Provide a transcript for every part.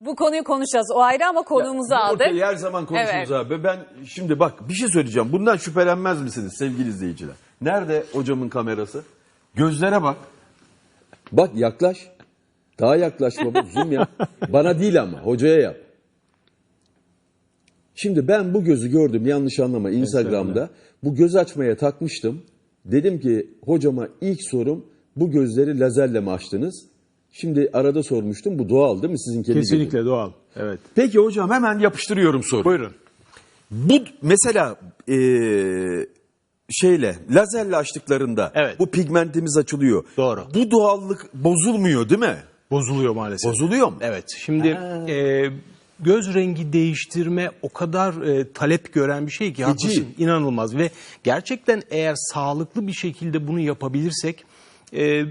Bu konuyu konuşacağız. O ayrı ama konuğumuzu Bu aldık. ortayı her zaman konuşuruz Evet. abi. Ben şimdi bak bir şey söyleyeceğim. Bundan şüphelenmez misiniz sevgili izleyiciler? Nerede hocamın kamerası? Gözlere bak. Bak yaklaş. Daha yaklaş baba. Zoom yap. Bana değil ama hocaya yap. Şimdi ben bu gözü gördüm yanlış anlama Instagram'da. Bu göz açmaya takmıştım. Dedim ki hocama ilk sorum bu gözleri lazerle mi açtınız? Şimdi arada sormuştum bu doğal değil mi sizin kendi? Kesinlikle doğal. Evet. Peki hocam hemen yapıştırıyorum soru. Buyurun. Bu mesela eee, şeyle lazerle açtıklarında Evet. bu pigmentimiz açılıyor. Doğru. Bu doğallık bozulmuyor değil mi? Bozuluyor maalesef. Bozuluyor mu? Evet. Şimdi e, göz rengi değiştirme o kadar e, talep gören bir şey ki haklısın. inanılmaz ve gerçekten eğer sağlıklı bir şekilde bunu yapabilirsek e,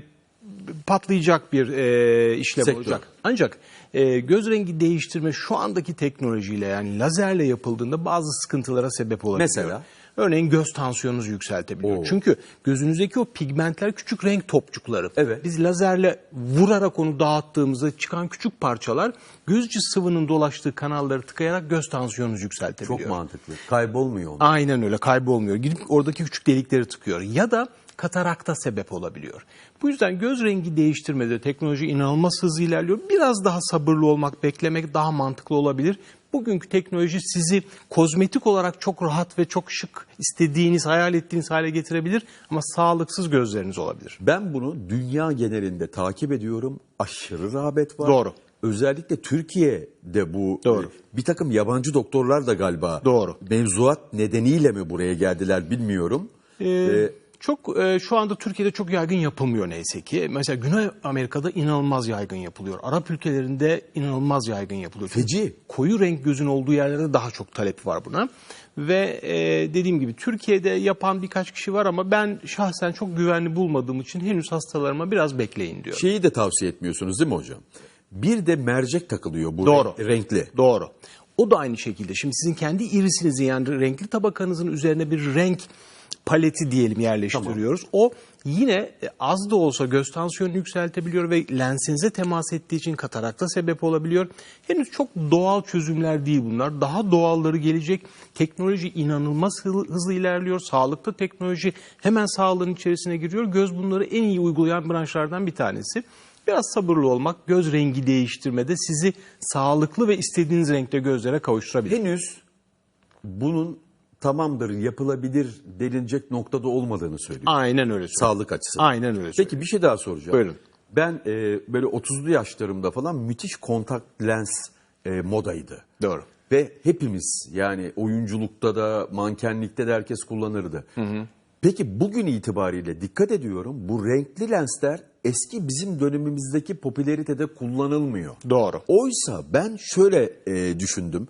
patlayacak bir e, işlem Sektör. olacak. Ancak e, göz rengi değiştirme şu andaki teknolojiyle yani lazerle yapıldığında bazı sıkıntılara sebep olabiliyor. Mesela? Örneğin göz tansiyonunuzu yükseltebiliyor. Oo. Çünkü gözünüzdeki o pigmentler küçük renk topçukları. Evet. Biz lazerle vurarak onu dağıttığımızda çıkan küçük parçalar göz içi sıvının dolaştığı kanalları tıkayarak göz tansiyonunuzu yükseltebiliyor. Çok mantıklı. Kaybolmuyor. Aynen öyle kaybolmuyor. Gidip oradaki küçük delikleri tıkıyor. Ya da katarakta sebep olabiliyor. Bu yüzden göz rengi değiştirmede teknoloji inanılmaz hızlı ilerliyor. Biraz daha sabırlı olmak, beklemek daha mantıklı olabilir. Bugünkü teknoloji sizi kozmetik olarak çok rahat ve çok şık istediğiniz, hayal ettiğiniz hale getirebilir ama sağlıksız gözleriniz olabilir. Ben bunu dünya genelinde takip ediyorum. Aşırı rağbet var. Doğru. Özellikle Türkiye'de bu Doğru. e, bir takım yabancı doktorlar da galiba Doğru. mevzuat nedeniyle mi buraya geldiler bilmiyorum. Ee, çok e, şu anda Türkiye'de çok yaygın yapılmıyor neyse ki. Mesela Güney Amerika'da inanılmaz yaygın yapılıyor. Arap ülkelerinde inanılmaz yaygın yapılıyor. Feci. Koyu renk gözün olduğu yerlerde daha çok talep var buna. Ve e, dediğim gibi Türkiye'de yapan birkaç kişi var ama ben şahsen çok güvenli bulmadığım için henüz hastalarıma biraz bekleyin diyor. Şeyi de tavsiye etmiyorsunuz değil mi hocam? Bir de mercek takılıyor bu Doğru. renk- renkli. Doğru. O da aynı şekilde. Şimdi sizin kendi irisinizin yani renkli tabakanızın üzerine bir renk paleti diyelim yerleştiriyoruz. O yine e, az da olsa göz tansiyonunu yükseltebiliyor ve lensinize temas ettiği için katarakta sebep olabiliyor. Henüz çok doğal çözümler değil bunlar. Daha doğalları gelecek. Teknoloji inanılmaz hı- hızlı ilerliyor. Sağlıkta teknoloji hemen sağlığın içerisine giriyor. Göz bunları en iyi uygulayan branşlardan bir tanesi. Biraz sabırlı olmak, göz rengi değiştirmede sizi sağlıklı ve istediğiniz renkte gözlere kavuşturabilir. Henüz bunun tamamdır yapılabilir denilecek noktada olmadığını söylüyor. Aynen öyle. Sağlık açısından. Aynen öyle. Peki bir şey daha soracağım. Buyurun. Ben e, böyle 30'lu yaşlarımda falan müthiş kontak lens e, modaydı. Doğru. Ve hepimiz yani oyunculukta da mankenlikte de herkes kullanırdı. Peki bugün itibariyle dikkat ediyorum bu renkli lensler eski bizim dönemimizdeki popülaritede kullanılmıyor. Doğru. Oysa ben şöyle e, düşündüm.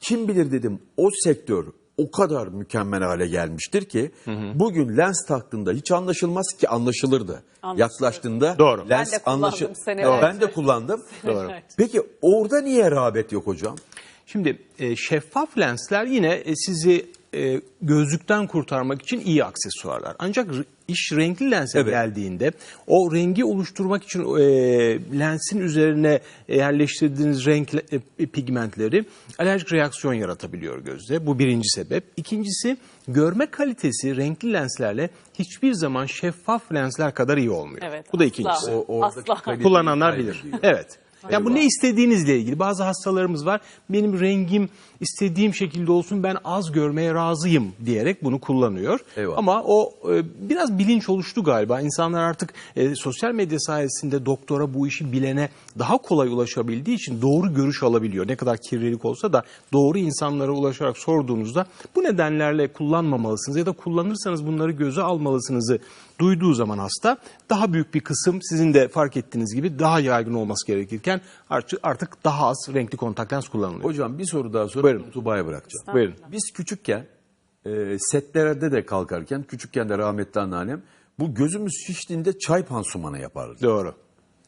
Kim bilir dedim o sektör o kadar mükemmel hale gelmiştir ki bugün lens taktığında hiç anlaşılmaz ki anlaşılırdı. Anlaşılır. Yaklaştığında Doğru. lens Ben de kullandım. Ben de kullandım. Doğru. Peki orada niye rağbet yok hocam? Şimdi e, şeffaf lensler yine e, sizi e, gözlükten kurtarmak için iyi aksesuarlar. Ancak iş renkli lense Evet. geldiğinde o rengi oluşturmak için e, lensin üzerine yerleştirdiğiniz renk e, pigmentleri alerjik reaksiyon yaratabiliyor gözde. Bu birinci sebep. İkincisi görme kalitesi renkli lenslerle hiçbir zaman şeffaf lensler kadar iyi olmuyor. Evet, Bu da asla. ikincisi. O, Asla. Kullananlar bilir. Evet. Ya bu ne istediğinizle ilgili. Bazı hastalarımız var. Benim rengim istediğim şekilde olsun ben az görmeye razıyım diyerek bunu kullanıyor. Eyvallah. Ama o e, biraz bilinç oluştu galiba. İnsanlar artık e, sosyal medya sayesinde doktora bu işi bilene daha kolay ulaşabildiği için doğru görüş alabiliyor. Ne kadar kirlilik olsa da doğru insanlara ulaşarak sorduğunuzda bu nedenlerle kullanmamalısınız ya da kullanırsanız bunları göze almalısınızı duyduğu zaman hasta daha büyük bir kısım sizin de fark ettiğiniz gibi daha yaygın olması gerekirken artık artık daha az renkli kontak lens kullanılıyor. Hocam bir soru daha sorup Buyurun. Tuba'ya bırakacağım. Buyurun. Biz küçükken e, setlerde de kalkarken küçükken de rahmetli anneannem bu gözümüz şiştiğinde çay pansumanı yapardı. Doğru.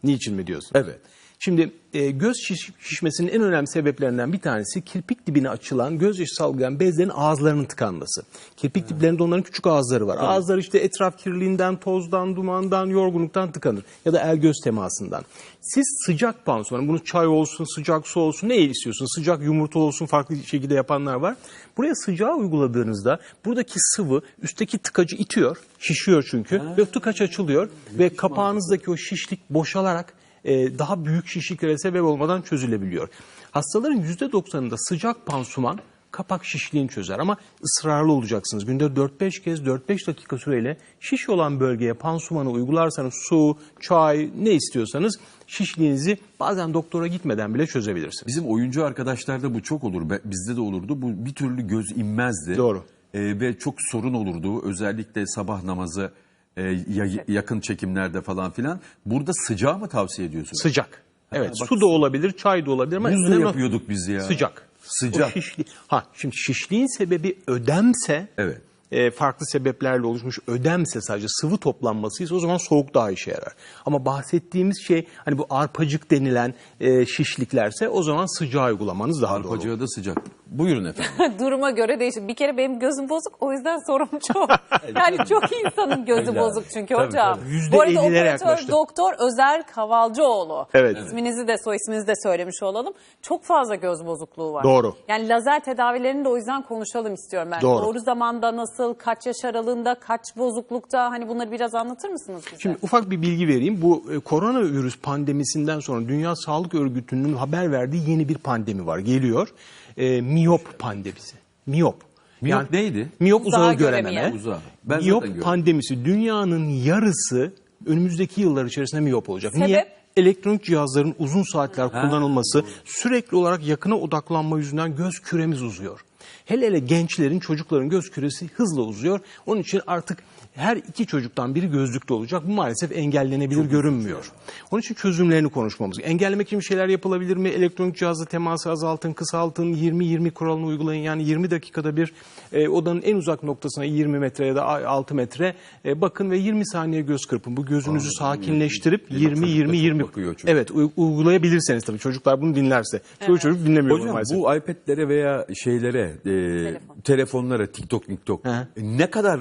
Niçin mi diyorsun? Evet. Şimdi e, göz şiş- şişmesinin en önemli sebeplerinden bir tanesi kirpik dibine açılan gözyaşı salgılayan bezlerin ağızlarının tıkanması. Kirpik diplerinde onların küçük ağızları var. Ağızlar işte etraf kirliliğinden, tozdan, dumandan, yorgunluktan tıkanır. Ya da el göz temasından. Siz sıcak pansuman, bunu çay olsun, sıcak su olsun, ne istiyorsun? Sıcak yumurta olsun, farklı şekilde yapanlar var. Buraya sıcağı uyguladığınızda buradaki sıvı üstteki tıkacı itiyor, şişiyor çünkü ve tıkaç açılıyor ve kapağınızdaki o şişlik boşalarak e, daha büyük şişliklere sebep olmadan çözülebiliyor. Hastaların %90'ında sıcak pansuman kapak şişliğini çözer ama ısrarlı olacaksınız. Günde 4-5 kez 4-5 dakika süreyle şiş olan bölgeye pansumanı uygularsanız su, çay ne istiyorsanız şişliğinizi bazen doktora gitmeden bile çözebilirsiniz. Bizim oyuncu arkadaşlarda bu çok olur. Bizde de olurdu. Bu bir türlü göz inmezdi. Doğru. Ee, ve çok sorun olurdu. Özellikle sabah namazı e, ya- yakın çekimlerde falan filan. Burada sıcağı mı tavsiye ediyorsunuz? Sıcak. Evet bak- su da olabilir, çay da olabilir ama Buzla önemli- yapıyorduk biz ya. Sıcak. Sıcak. O şişli- Ha şimdi şişliğin sebebi ödemse Evet. e, farklı sebeplerle oluşmuş ödemse sadece sıvı toplanmasıysa o zaman soğuk daha işe yarar. Ama bahsettiğimiz şey hani bu arpacık denilen e, şişliklerse o zaman sıcağı uygulamanız daha doğru. Arpacığı da sıcak. Buyurun efendim. Duruma göre değişir. Bir kere benim gözüm bozuk o yüzden sorum çok. yani çok insanın gözü bozuk çünkü tabii, hocam. tabii. Bu arada operatör yaklaştı. doktor Özer Kavalcıoğlu. Evet. İsminizi de soy isminizi de söylemiş olalım. Çok fazla göz bozukluğu var. Doğru. Yani lazer tedavilerini de o yüzden konuşalım istiyorum ben. Doğru. zamanda nasıl, kaç yaş aralığında, kaç bozuklukta hani bunları biraz anlatır mısınız bize? Şimdi ufak bir bilgi vereyim. Bu e, koronavirüs pandemisinden sonra Dünya Sağlık Örgütü'nün haber verdiği yeni bir pandemi var. Geliyor. E, miyop pandemisi. Miyop. Miyop neydi? Miyop Uzağı uzağı görememe. Uzağı. Ben miyop pandemisi dünyanın yarısı önümüzdeki yıllar içerisinde miyop olacak. Sebep? Niye? Elektronik cihazların uzun saatler kullanılması, sürekli olarak yakına odaklanma yüzünden göz küremiz uzuyor. Hele hele gençlerin, çocukların göz küresi hızla uzuyor. Onun için artık her iki çocuktan biri gözlükte olacak. Bu maalesef engellenebilir görünmüyor. Onun için çözümlerini konuşmamız. Engellemek için şeyler yapılabilir mi? Elektronik cihazla teması azaltın, kısaltın, 20-20 kuralını uygulayın. Yani 20 dakikada bir e, odanın en uzak noktasına 20 metre ya da 6 metre e, bakın ve 20 saniye göz kırpın. Bu gözünüzü sakinleştirip çocuk da 20-20-20 çok bakıyor çünkü. Evet u- uygulayabilirseniz tabii çocuklar bunu dinlerse. Çoğu çocuk dinlemiyor Hocam maalesef. bu iPad'lere veya şeylere, e, Telefon. telefonlara, TikTok, TikTok Hı. ne kadar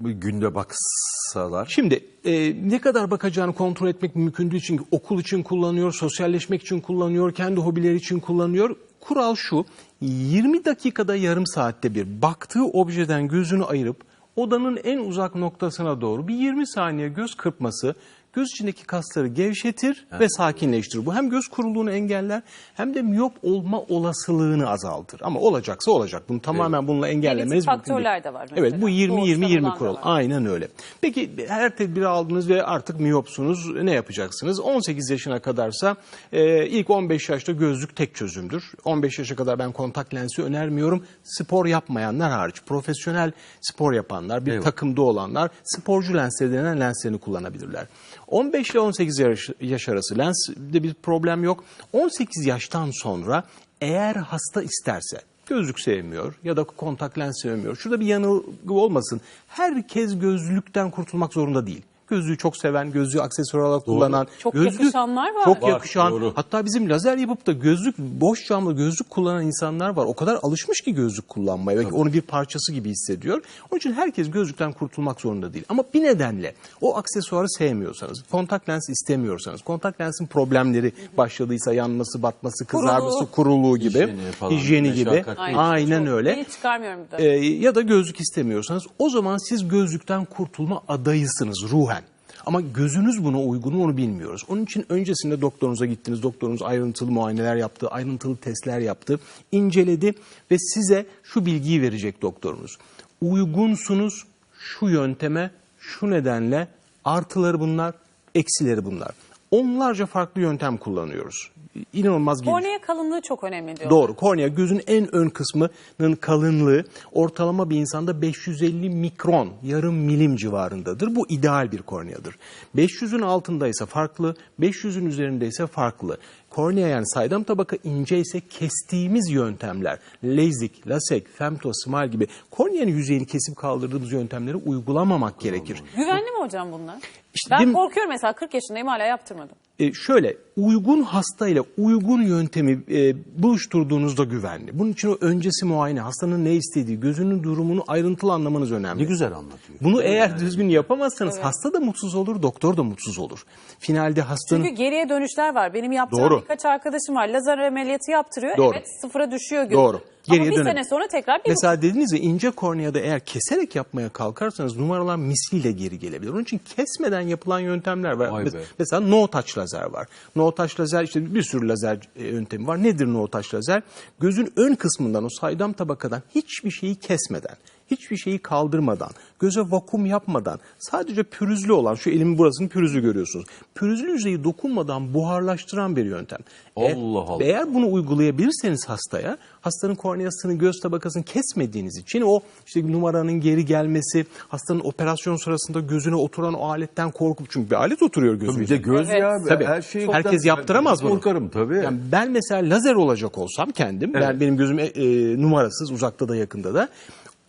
günde baksalar? Şimdi e, ne kadar bakacağını kontrol etmek mümkün değil çünkü okul için kullanıyor, sosyalleşmek için kullanıyor, kendi hobileri için kullanıyor. Kural şu, 20 dakikada yarım saatte bir baktığı objeden gözünü ayırıp odanın en uzak noktasına doğru bir 20 saniye göz kırpması göz içindeki kasları gevşetir ve sakinleştirir. Bu hem göz kuruluğunu engeller hem de miyop olma olasılığını azaltır. Ama olacaksa olacak. Bunu tamamen bununla engellemeniz mümkün değil. faktörler de var Evet bu mesela. 20-20-20 Doğuştan olan da kural. Aynen öyle. Peki her tedbiri aldınız ve artık miyopsunuz. Ne yapacaksınız? 18 yaşına kadarsa e, ilk 15 yaşta gözlük tek çözümdür. 15 yaşa kadar ben kontak lensi önermiyorum. Spor yapmayanlar hariç. Profesyonel spor yapanlar, bir Eyvallah. takımda olanlar sporcu lensleri denen lenslerini kullanabilirler. 15 ile 18 yaş, yaş arası lenste bir problem yok. 18 yaştan sonra eğer hasta isterse gözlük sevmiyor ya da kontak lens sevmiyor. Şurada bir yanılgı olmasın. Herkes gözlükten kurtulmak zorunda değil. Gözlüğü çok seven, gözlüğü aksesuar olarak kullanan. Çok gözlük- yakışanlar var. Çok Var, yakışan. doğru. Hatta bizim lazer yapıp da gözlük, boş camlı gözlük kullanan insanlar var. O kadar alışmış ki gözlük kullanmaya ve onu bir parçası gibi hissediyor. Onun için herkes gözlükten kurtulmak zorunda değil. Ama bir nedenle o aksesuarı sevmiyorsanız, kontak lens istemiyorsanız, kontak lensin problemleri başladıysa yanması, batması, kızarması, kuruluğu gibi, Hijyeni falan, hijyeni gibi. meşakkatli. Aynen Çok- öyle. Beni çıkarmıyorum bir de. Ee, ya da gözlük istemiyorsanız o zaman siz gözlükten kurtulma adayısınız ruhen. Ama gözünüz buna uygun mu onu bilmiyoruz. Onun için öncesinde doktorunuza gittiniz. Doktorunuz ayrıntılı muayeneler yaptı, ayrıntılı testler yaptı, inceledi ve size şu bilgiyi verecek doktorunuz. Uygunsunuz şu yönteme, şu nedenle artıları bunlar, eksileri bunlar. Onlarca farklı yöntem kullanıyoruz. İnanılmaz geniş. Kornea kalınlığı çok önemli diyor. Doğru. Kornea gözün en ön kısmının kalınlığı ortalama bir insanda 550 mikron, yarım milim civarındadır. Bu ideal bir korneadır. 500'ün altında ise farklı, 500'ün üzerinde ise farklı. Kornea yani saydam tabaka ince ise kestiğimiz yöntemler, LASIK, LASEK, femto, smile gibi korneanın yüzeyini kesip kaldırdığımız yöntemleri uygulamamak gerekir. Güvenli mi hocam bunlar? İşte ben korkuyorum mesela 40 yaşındayım hala yaptırmadım. E, şöyle uygun hastayla uygun yöntemi e, buluşturduğunuzda güvenli. Bunun için o öncesi muayene, hastanın ne istediği, gözünün durumunu ayrıntılı anlamanız önemli. Ne güzel anlatıyor. Bunu eğer düzgün yapamazsanız hasta da mutsuz olur, doktor da mutsuz olur. Finalde hastanın Çünkü geriye dönüşler var. Benim yaptığım Doğru. Birkaç arkadaşım var. Lazer ameliyatı yaptırıyor. Doğru. Evet sıfıra düşüyor gözü. Doğru. Geriye Ama bir dönelim. sene sonra tekrar bir Mesela dediniz ya ince korneada eğer keserek yapmaya kalkarsanız numaralar misliyle geri gelebilir. Onun için kesmeden yapılan yöntemler var. Vay Mes- be. Mesela no touch lazer var. No touch lazer işte bir sürü lazer e, yöntemi var. Nedir no touch lazer? Gözün ön kısmından o saydam tabakadan hiçbir şeyi kesmeden, hiçbir şeyi kaldırmadan, göze vakum yapmadan sadece pürüzlü olan şu elimin burasını pürüzlü görüyorsunuz. Pürüzlü yüzeyi dokunmadan buharlaştıran bir yöntem. Eğer- Allah Allah. Eğer bunu uygulayabilirseniz hastaya, hastanın korneasını, göz tabakasını kesmediğiniz için o işte numaranın geri gelmesi, hastanın operasyon sırasında gözüne oturan o aletten korkup çünkü bir alet oturuyor gözüne. Bir de göz Evet. ya. Tabii. Her şeyi Herkes yaptıramaz bunu. Korkarım tabii. Yani ben mesela lazer olacak olsam kendim, ben benim gözüm e, e, numarasız, uzakta da yakında da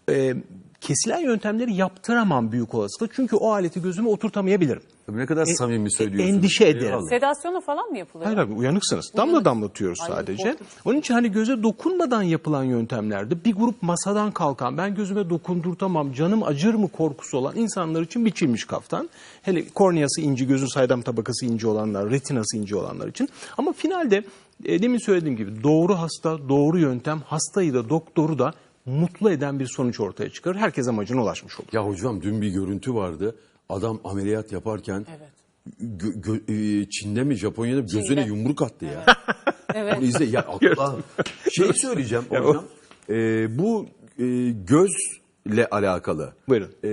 e, kesilen yöntemleri yaptıramam büyük olasılıkla. Çünkü o aleti gözüme oturtamayabilirim. Tabii ne kadar samimi söylüyorsunuz. endişe ederim. Sedasyonu falan mı yapılıyor? Hayır abi uyanıksınız. Damla damlatıyoruz Ay, sadece. korkunç. Onun için hani göze dokunmadan yapılan yöntemlerde bir grup masadan kalkan ben gözüme dokundurtamam canım acır mı korkusu olan insanlar için biçilmiş kaftan. Hele korneası ince gözün saydam tabakası ince olanlar retinası ince olanlar için. Ama finalde e, demin söylediğim gibi doğru hasta doğru yöntem hastayı da doktoru da mutlu eden bir sonuç ortaya çıkarır. Herkes amacına ulaşmış olur. Ya hocam dün bir görüntü vardı. Adam ameliyat yaparken gö- gö- e, Çin'de mi Japonya'da mı gözüne Çin'de. yumruk attı ya. Evet. Onu izle. Ya Allah. Şey söyleyeceğim hocam. E, bu e, gözle alakalı. Buyurun. E,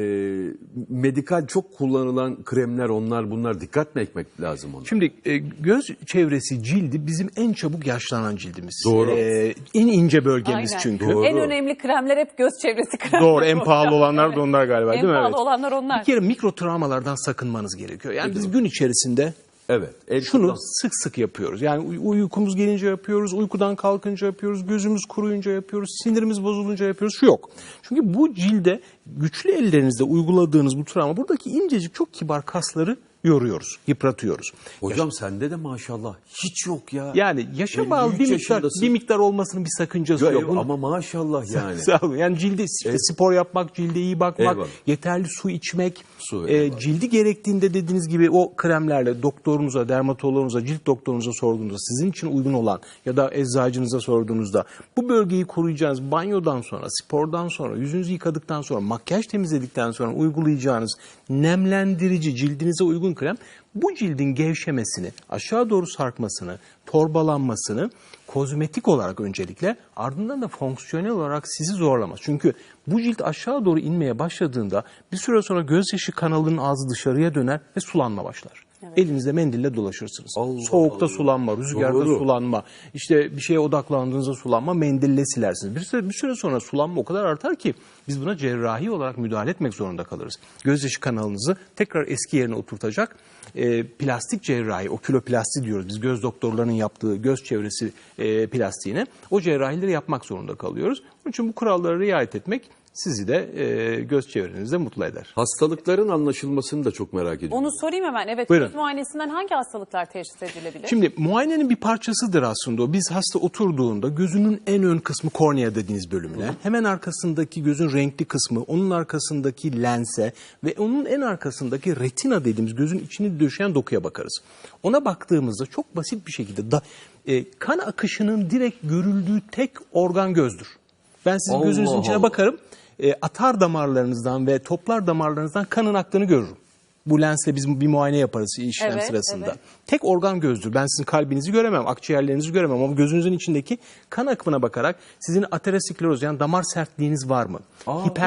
medikal çok kullanılan kremler onlar bunlar dikkat mi etmek lazım ona? Şimdi e, göz çevresi cildi bizim en çabuk yaşlanan cildimiz. Doğru. E, en ince bölgemiz Aynen. çünkü. Doğru. En önemli kremler hep göz çevresi kremleri. Doğru en pahalı olanlar da onlar galiba En değil mi? pahalı Evet. olanlar onlar. Bir kere mikro travmalardan sakınmanız gerekiyor. Yani biz gün içerisinde Evet. el şunu kullan- sık sık yapıyoruz. Yani uy- uykumuz gelince yapıyoruz, uykudan kalkınca yapıyoruz, gözümüz kuruyunca yapıyoruz, sinirimiz bozulunca yapıyoruz. Şu yok. Çünkü bu cilde güçlü ellerinizle uyguladığınız bu travma buradaki incecik çok kibar kasları yoruyoruz, yıpratıyoruz. Hocam sende de maşallah hiç yok ya. Yani yaşa 53 bağlı bir miktar, yaşındasın. bir miktar olmasının bir sakıncası yok. yok Bunu- ama maşallah yani. Sağ olun. Yani cilde işte spor yapmak, cilde iyi bakmak, Eyvallah. yeterli su içmek, Su, e, eyvallah. cildi gerektiğinde dediğiniz gibi o kremlerle doktorunuza, dermatoloğunuza, cilt doktorunuza sorduğunuzda sizin için uygun olan ya da eczacınıza sorduğunuzda bu bölgeyi koruyacağınız banyodan sonra, spordan sonra, yüzünüzü yıkadıktan sonra, makyaj temizledikten sonra uygulayacağınız nemlendirici cildinize uygun krem bu cildin gevşemesini, aşağı doğru sarkmasını, torbalanmasını kozmetik olarak öncelikle ardından da fonksiyonel olarak sizi zorlamaz. Çünkü bu cilt aşağı doğru inmeye başladığında bir süre sonra gözyaşı kanalının ağzı dışarıya döner ve sulanma başlar. Elinizde mendille dolaşırsınız. Allah Soğukta Allah. sulanma, rüzgarda Doğru. sulanma, işte bir şeye odaklandığınızda sulanma, mendille silersiniz. Bir süre, bir süre sonra sulanma o kadar artar ki biz buna cerrahi olarak müdahale etmek zorunda kalırız. Gözyaşı kanalınızı tekrar eski yerine oturtacak e, plastik cerrahi, oküloplasti diyoruz biz göz doktorlarının yaptığı göz çevresi e, plastiğine o cerrahileri yapmak zorunda kalıyoruz. Onun için bu kurallara riayet etmek sizi de e, göz çevrenizde mutlu eder. Hastalıkların anlaşılmasını da çok merak ediyorum. Onu sorayım hemen. Evet Buyurun. göz muayenesinden hangi hastalıklar teşhis edilebilir? Şimdi muayenenin bir parçasıdır aslında o. Biz hasta oturduğunda gözünün en ön kısmı kornea dediğiniz bölümüne, hemen arkasındaki gözün renkli kısmı, onun arkasındaki lense ve onun en arkasındaki retina dediğimiz gözün içini döşeyen dokuya bakarız. Ona baktığımızda çok basit bir şekilde da, e, kan akışının direkt görüldüğü tek organ gözdür. Ben sizin Allah gözünüzün içine Allah. bakarım, e, atar damarlarınızdan ve toplar damarlarınızdan kanın aktığını görürüm. Bu lensle biz bir muayene yaparız işlem Evet, sırasında. evet. Tek organ gözdür. Ben sizin kalbinizi göremem, akciğerlerinizi göremem ama gözünüzün içindeki kan akımına bakarak sizin ateroskleroz yani damar sertliğiniz var mı?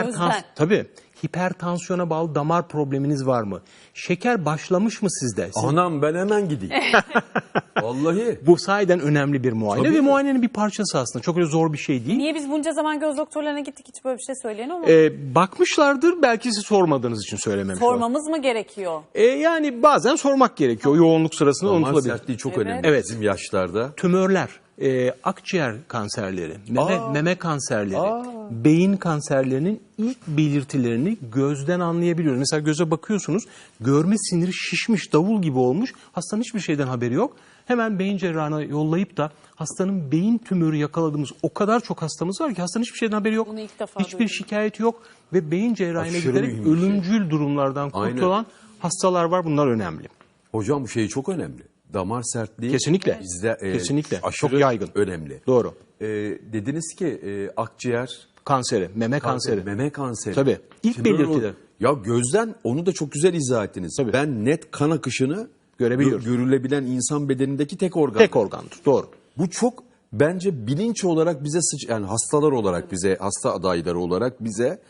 Gözden. tabii. Hipertansiyona bağlı damar probleminiz var mı? Şeker başlamış mı sizde? Siz- Anam ben hemen gideyim. Vallahi. Bu sahiden önemli bir muayene Tabii ve ki. muayenenin bir parçası aslında. Çok öyle zor bir şey değil. Niye biz bunca zaman göz doktorlarına gittik hiç böyle bir şey söyleyen ama Ee, bakmışlardır belki siz sormadığınız için söylememiş. sormamız mı gerekiyor? Ee, yani bazen sormak gerekiyor. Yoğunluk sırasında Damar unutulabilir. sertliği çok Evet. önemli Evet. bizim yaşlarda. Tümörler, e, akciğer kanserleri, meme, Aa. meme kanserleri, beyin kanserlerinin ilk belirtilerini gözden anlayabiliyoruz. Mesela göze bakıyorsunuz, görme siniri şişmiş, davul gibi olmuş. Hastanın hiçbir şeyden haberi yok. Hemen beyin cerrahına yollayıp da hastanın beyin tümörü yakaladığımız o kadar çok hastamız var ki hastanın hiçbir şeyden haberi yok. Bunu ilk defa Hiçbir duydum. şikayeti yok ve beyin cerrahine Aşırı giderek mühim bir şey. ölümcül durumlardan Aynen. kurtulan hastalar var. Bunlar önemli. Hocam bu şey çok önemli. Damar sertliği Kesinlikle. bizde e, Kesinlikle. aşırı Çok yaygın. önemli. Doğru. E, dediniz ki e, akciğer Kanseri, meme kanseri. meme kanseri. Tabii. İlk Tümör belirtiler. ol- Ya gözden onu da çok güzel izah ettiniz. Tabii. Ben net kan akışını Görebiliyoruz. gö- görülebilen insan bedenindeki tek organ. Tek organdır. Doğru. Bu çok bence bilinç olarak bize sıç yani hastalar olarak bize hasta adayları olarak bize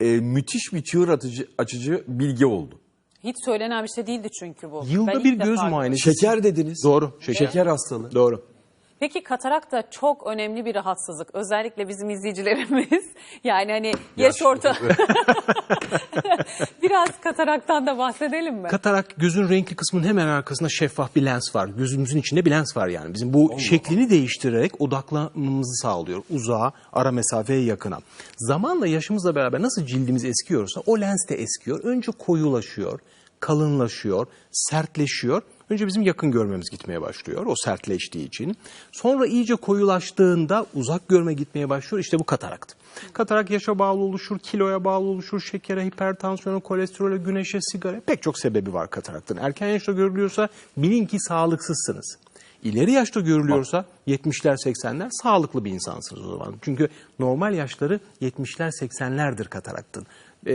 e, müthiş bir çığır atıcı, açıcı bilgi oldu. Hiç söylenen bir şey değildi çünkü bu. Ben Yılda ilk bir göz muayenesi. Şeker dediniz. Doğru, şeker. Şeker hastalığı. Doğru. Peki katarak da çok önemli bir rahatsızlık. Özellikle bizim izleyicilerimiz. Yani hani yaş orta. Biraz kataraktan da bahsedelim mi? Katarak gözün renkli kısmının hemen arkasında şeffaf bir lens var. Gözümüzün içinde bir lens var yani. Bizim bu şeklini değiştirerek odaklamamızı sağlıyor. Uzağa, ara mesafeye yakına. Zamanla yaşımızla beraber nasıl cildimiz eskiyorsa o lens de eskiyor. Önce koyulaşıyor, kalınlaşıyor, sertleşiyor. Önce bizim yakın görmemiz gitmeye başlıyor o sertleştiği için. Sonra iyice koyulaştığında uzak görme gitmeye başlıyor. İşte bu katarakt. Katarak yaşa bağlı oluşur, kiloya bağlı oluşur, şekere, hipertansiyona, kolesterole, güneşe, sigara pek çok sebebi var kataraktın. Erken yaşta görülüyorsa bilin ki sağlıksızsınız. İleri yaşta görülüyorsa 70'ler 80'ler sağlıklı bir insansınız o zaman. Çünkü normal yaşları 70'ler 80'lerdir kataraktın. Ee,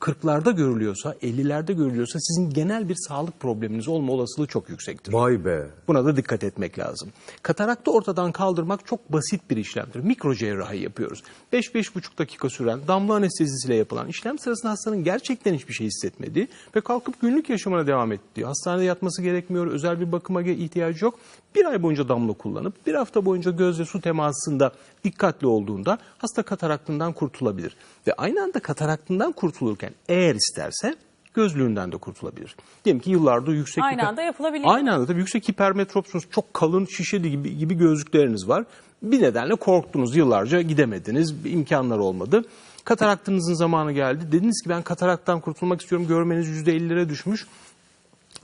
40'larda görülüyorsa 50'lerde görülüyorsa sizin genel bir sağlık probleminiz olma olasılığı çok yüksektir. Vay be. Buna da dikkat etmek lazım. Kataraktı ortadan kaldırmak çok basit bir işlemdir. Mikro cerrahi yapıyoruz. 5-5,5 dakika süren damla anestezisiyle yapılan işlem sırasında hastanın gerçekten hiçbir şey hissetmediği ve kalkıp günlük yaşamına devam ettiği, hastanede yatması gerekmiyor, özel bir bakıma ihtiyacı yok. Bir ay boyunca damla kullanıp bir hafta boyunca gözle su temasında dikkatli olduğunda hasta kataraktından kurtulabilir. Ve aynı anda kataraktından kurtulurken eğer isterse gözlüğünden de kurtulabilir. Diyelim ki yıllardır yüksek Aynı hiper- anda yapılabiliyor. Aynı anda tabii yüksek hipermetropsunuz. Çok kalın şişeli gibi, gibi gözlükleriniz var. Bir nedenle korktunuz yıllarca gidemediniz. imkanlar olmadı. Kataraktınızın zamanı geldi. Dediniz ki ben kataraktan kurtulmak istiyorum. Görmeniz %50'lere düşmüş.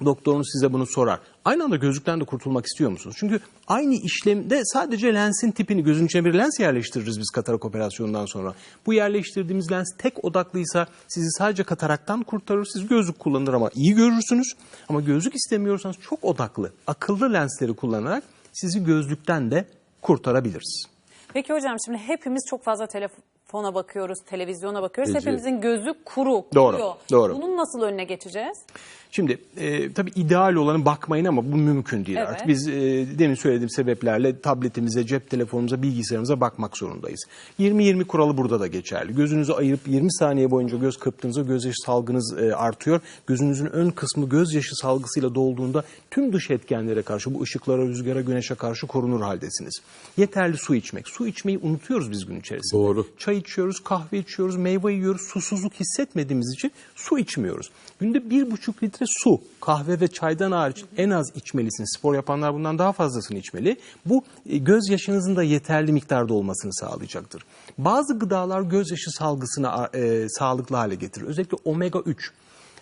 Doktorunuz size bunu sorar. Aynı anda gözlükten de kurtulmak istiyor musunuz? Çünkü aynı işlemde sadece lensin tipini, gözün içine bir lens yerleştiririz biz katarak operasyonundan sonra. Bu yerleştirdiğimiz lens tek odaklıysa sizi sadece kataraktan kurtarır. Siz gözlük kullanır ama iyi görürsünüz. Ama gözlük istemiyorsanız çok odaklı, akıllı lensleri kullanarak sizi gözlükten de kurtarabiliriz. Peki hocam şimdi hepimiz çok fazla telefona bakıyoruz, televizyona bakıyoruz. Ece. Hepimizin gözü kuru, Doğru, kuruyor. doğru. Bunun nasıl önüne geçeceğiz? Şimdi e, tabii ideal olanı bakmayın ama bu mümkün değil Evet. artık. Biz e, demin söylediğim sebeplerle tabletimize, cep telefonumuza, bilgisayarımıza bakmak zorundayız. 20-20 kuralı burada da geçerli. Gözünüzü ayırıp 20 saniye boyunca göz kırptığınızda gözyaşı salgınız e, artıyor. Gözünüzün ön kısmı gözyaşı salgısıyla dolduğunda tüm dış etkenlere karşı, bu ışıklara, rüzgara, güneşe karşı korunur haldesiniz. Yeterli su içmek. Su içmeyi unutuyoruz biz gün içerisinde. Doğru. Çay içiyoruz, kahve içiyoruz, meyve yiyoruz. Susuzluk hissetmediğimiz için su içmiyoruz. Günde bir buçuk litre su, kahve ve çaydan hariç en az içmelisiniz. Spor yapanlar bundan daha fazlasını içmeli. Bu e, gözyaşınızın da yeterli miktarda olmasını sağlayacaktır. Bazı gıdalar gözyaşı salgısını e, sağlıklı hale getirir. Özellikle omega 3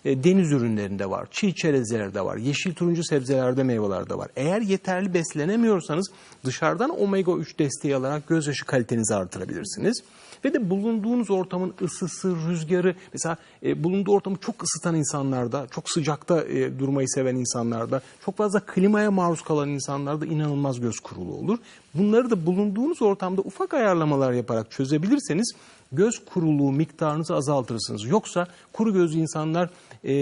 e, deniz ürünlerinde var, çiğ çerezlerde var, yeşil turuncu sebzelerde, meyvelerde var. Eğer yeterli beslenemiyorsanız dışarıdan omega 3 desteği alarak gözyaşı kalitenizi artırabilirsiniz. Ve de bulunduğunuz ortamın ısısı, rüzgarı, mesela e, bulunduğu ortamı çok ısıtan insanlarda, çok sıcakta e, durmayı seven insanlarda, çok fazla klimaya maruz kalan insanlarda inanılmaz göz kuruluğu olur. Bunları da bulunduğunuz ortamda ufak ayarlamalar yaparak çözebilirseniz göz kuruluğu miktarınızı azaltırsınız. Yoksa kuru gözlü insanlar e,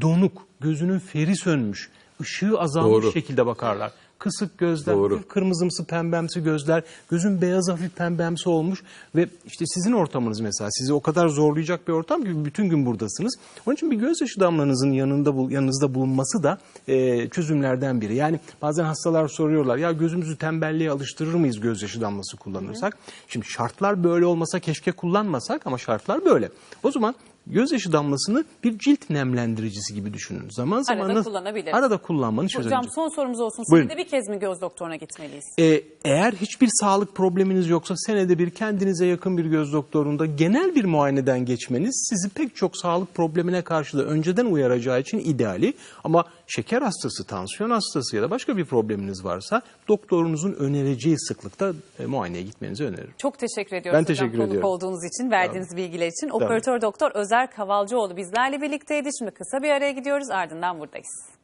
donuk, gözünün feri sönmüş, ışığı azalmış Doğru. şekilde bakarlar. Kısık gözler, Doğru. kırmızımsı pembemsi gözler, gözün beyaz hafif pembemsi olmuş ve işte sizin ortamınız mesela sizi o kadar zorlayacak bir ortam ki bütün gün buradasınız. Onun için bir gözyaşı damlanızın yanında yanınızda bulunması da e, çözümlerden biri. Yani bazen hastalar soruyorlar ya gözümüzü tembelliğe alıştırır mıyız gözyaşı damlası kullanırsak? Şimdi şartlar böyle olmasa keşke kullanmasak ama şartlar böyle. O zaman gözyaşı damlasını bir cilt nemlendiricisi gibi düşünün. Zaman zaman Arada nasıl- kullanabiliriz. Arada kullanmanın çözümü. Hocam son sorumuz olsun. Buyurun. Senede bir kez mi göz doktoruna gitmeliyiz? Ee, eğer hiçbir sağlık probleminiz yoksa senede bir kendinize yakın bir göz doktorunda genel bir muayeneden geçmeniz sizi pek çok sağlık problemine karşı da önceden uyaracağı için ideali. Ama şeker hastası, tansiyon hastası ya da başka bir probleminiz varsa doktorunuzun önereceği sıklıkta e, muayeneye gitmenizi öneririm. Çok teşekkür ediyoruz Ben hocam teşekkür konuk ediyorum. olduğunuz için, verdiğiniz bilgiler için. Operatör doktor Özer Kavalcıoğlu bizlerle birlikteydi. Şimdi kısa bir araya gidiyoruz ardından buradayız.